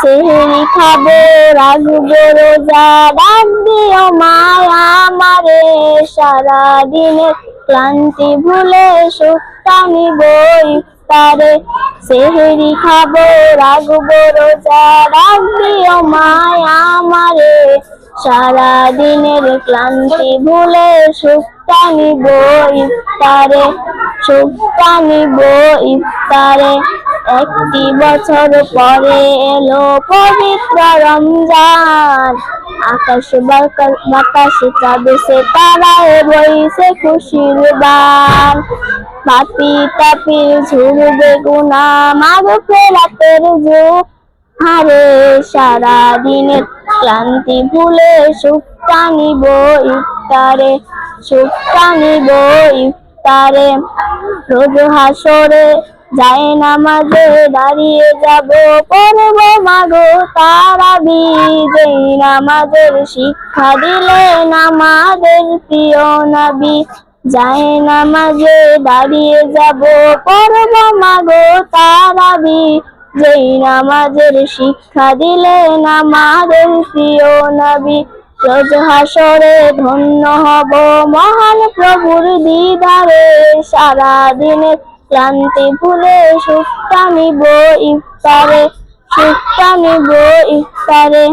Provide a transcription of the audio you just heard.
সেহেরি খাব সারাদিনের ক্লান্তি ভুলে সুখটা নিব ইফতারে সেহেরি খাব রাখব রোজা ডাক দিও মায়া আমারে। সারাদিনের ক্লান্তি ভুলে সুখটা নিব ইফতারে সুখটা নিব ইফতারে একটি বছর পরে এলো পবিত্র রমজান। আকাশ বাতাসে চাঁদে সে তারায় বইছে খুশির বান। পাপি তাপি ঝুড়বে গুনা মাগ ফেরাতের যুগ। হারে সারা দিনের ক্লান্তি ভুলে সুখটা নিব ইফতারে সুখটা নিব ইফতারে। রোজ হাসরে যায় নামাজে দাঁড়িয়ে যাব, পড়ব মাগো তারাবি যেই নামাজের শিক্ষা দিলে নামাজের প্রিয় নবী। যায় নামাজে দাঁড়িয়ে যাব, পড়ব মাগো তারাবি যেই নামাজের শিক্ষা দিলে নামাজের প্রিয় নবী। রোজ হাসরে ধন্য হব মহান প্রভুর দিদারে। সারা দিনের ক্লান্তি ভুলে সুখটা নিব ইফতারে আমি বই ইফতারে।